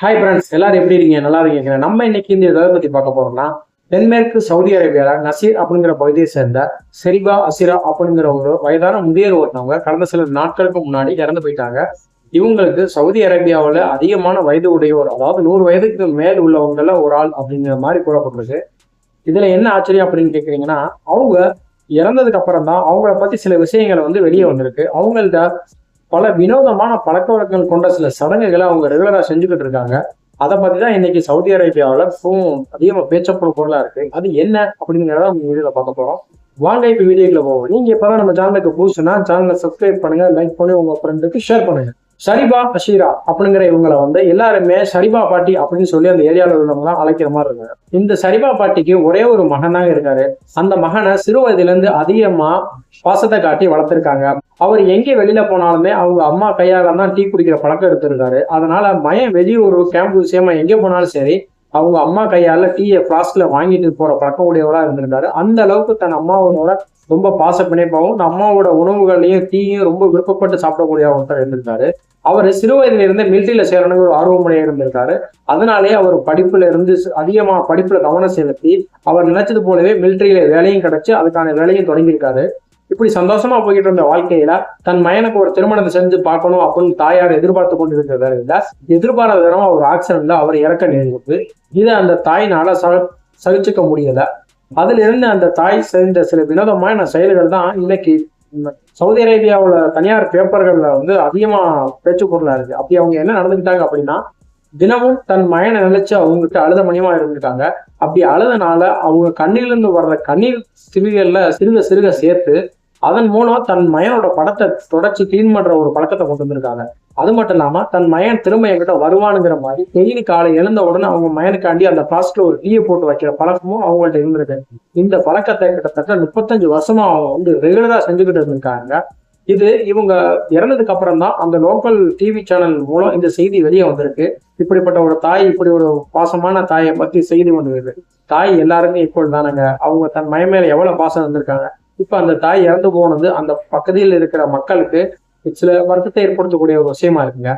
Hi friends எல்லாரும் எப்படி இருக்கீங்க? நல்லா இருக்கீங்க. நம்ம இன்னைக்கு இந்த இதை பத்தி பார்க்க போறோம்னா தென்மேற்கு சவுதி அரேபியால நசீர் அப்படிங்கிற பகுதியை சேர்ந்த செரிபா அசிரா அப்படிங்கிற ஒரு வயதான முதியோர் ஒருத்தவங்க கடந்த சில நாட்களுக்கு முன்னாடி இறந்து போயிட்டாங்க. இவங்களுக்கு சவுதி அரேபியாவில் அதிகமான வயது உடையோர் அதாவது நூறு வயதுக்கு மேல் உள்ளவங்கள ஒரு ஆள் அப்படிங்கிற மாதிரி கூறப்பட்டிருக்கு. இதுல என்ன ஆச்சரியம் அப்படின்னு கேக்குறீங்கன்னா அவங்க இறந்ததுக்கு அப்புறம் தான் அவங்கள பத்தி சில விஷயங்கள் வந்து வெளியே வந்திருக்கு. அவங்கள்ட்ட பல வினோதமான பழக்க வழக்கங்கள் கொண்ட சில சடங்குகளை அவங்க ரெகுலராக செஞ்சுக்கிட்டு இருக்காங்க. அதை பத்தி தான் இன்னைக்கு சவுதி அரேபியாவில் இப்பவும் அதிகமாக பேச்சப்படும் பொருளாக இருக்கு. அது என்ன அப்படிங்கிறத உங்க வீடியோவில் பார்க்க போறோம். வாங்க இப்போ வீடியோக்குள்ள போவோம். நீங்க இப்பதான் நம்ம சேனலுக்கு புதுசுனா சேனலை சப்ஸ்கிரைப் பண்ணுங்க லைக் பண்ணி உங்க ஃப்ரெண்டுக்கு ஷேர் பண்ணுங்க. சரிபா அஷீரா அப்படிங்கிற இவங்களை வந்து எல்லாருமே சரிபா பாட்டி அப்படின்னு சொல்லி அந்த ஏரியாவில் உள்ளவங்க தான் அழைக்கிற மாதிரி இருக்காங்க. இந்த சரிபா பாட்டிக்கு ஒரே ஒரு மகன் தான் இருக்காரு. அந்த மகனை சிறு வயதுல இருந்து அதிகமா பாசத்தை காட்டி வளர்த்திருக்காங்க. அவர் எங்கே வெளியில போனாலுமே அவங்க அம்மா கையால தான் டீ குடிக்கிற பழக்கம் எடுத்திருக்காரு. அதனால மயம் வெளியூர் கேம்ப் விஷயமா எங்கே போனாலும் சரி அவங்க அம்மா கையால டீயை பிளாஸ்க்ல வாங்கிட்டு போற பழக்கம் உடையவரா இருந்திருக்காரு. அந்த அளவுக்கு தன் அம்மாவோட ரொம்ப பாச பிணைப்பாகவும் அம்மாவோட உணவுகளையும் டீயும் ரொம்ப விருப்பப்பட்டு சாப்பிடக்கூடிய ஒருத்தர் இருந்திருக்காரு. அவர் சிறு வயதுல இருந்து மிலிட்டரியில சேரணுங்கிற ஒரு ஆர்வமுடைய இருந்திருக்காரு. அதனாலே அவர் படிப்புல இருந்து அதிகமா படிப்புல கவனம் செலுத்தி அவர் நினைச்சது போலவே மிலிட்டரியில வேலையும் கிடைச்சு அதுக்கான வேலையும் தொடங்கியிருக்காரு. இப்படி சந்தோஷமா போய்கிட்டு இருந்த வாழ்க்கையில தன் மயனுக்கு ஒரு திருமணத்தை செஞ்சு பார்க்கணும் அப்படின்னு தாயார் எதிர்பார்த்து கொண்டு இருக்கிற எதிர்பாராத தினம் அவர் ஆக்சிடென்ட்ல அவர் இறக்க நேர்ந்தது. இதை அந்த தாயினால ச சகிச்சுக்க முடியல. அதுல இருந்து அந்த தாய் செஞ்ச சில வினோதமான செயல்கள் தான் இன்னைக்கு சவுதி அரேபியாவுல தனியார் பேப்பர்கள்ல வந்து அதிகமா பேச்சு பொருளாக இருக்குது அப்படி அவங்க என்ன நடந்துக்கிட்டாங்க அப்படின்னா தினமும் தன் மயனை நினைச்சு அவங்ககிட்ட அழுத மணியமா இருந்துட்டாங்க. அப்படி அழுதனால அவங்க கண்ணிலிருந்து வர்ற கண்ணீர் சிறுகள்ல சிறுக சிறுக சேர்த்து அதன் மூலம் தன் மயனோட படத்தை தொடச்சி கிளீன் பண்ற ஒரு பழக்கத்தை கொண்டு வந்திருக்காங்க. அது மட்டும் இல்லாம தன் மயன் திரும்ப என்கிட்ட வருவானுங்கிற மாதிரி டெய்லி காலை எழுந்த உடனே அவங்க மயனுக்காண்டி அந்த பிளாஸ்டிக்ல ஒரு டீயை போட்டு வைக்கிற பழக்கமும் அவங்கள்ட்ட இருந்திருக்கு. இந்த பழக்கத்தை கிட்டத்தட்ட முப்பத்தஞ்சு வருஷமா அவங்க வந்து ரெகுலரா செஞ்சுக்கிட்டு இருந்திருக்காங்க. இது இவங்க இறந்ததுக்கு அப்புறம் தான் அந்த லோக்கல் டிவி சேனல் மூலம் இந்த செய்தி வெளியே வந்திருக்கு. இப்படிப்பட்ட ஒரு தாய் இப்படி ஒரு பாசமான தாயை பத்தி செய்தி வந்திருக்கு. தாய் எல்லாருமே இப்போ தானங்க. அவங்க தன் மய மேல எவ்வளவு பாசம் வந்திருக்காங்க இப்ப அந்த தாய் இறந்து போனது அந்த பக்கத்தில் இருக்கிற மக்களுக்கு சில வருத்தத்தை ஏற்படுத்தக்கூடிய ஒரு விஷயமா இருக்குங்க.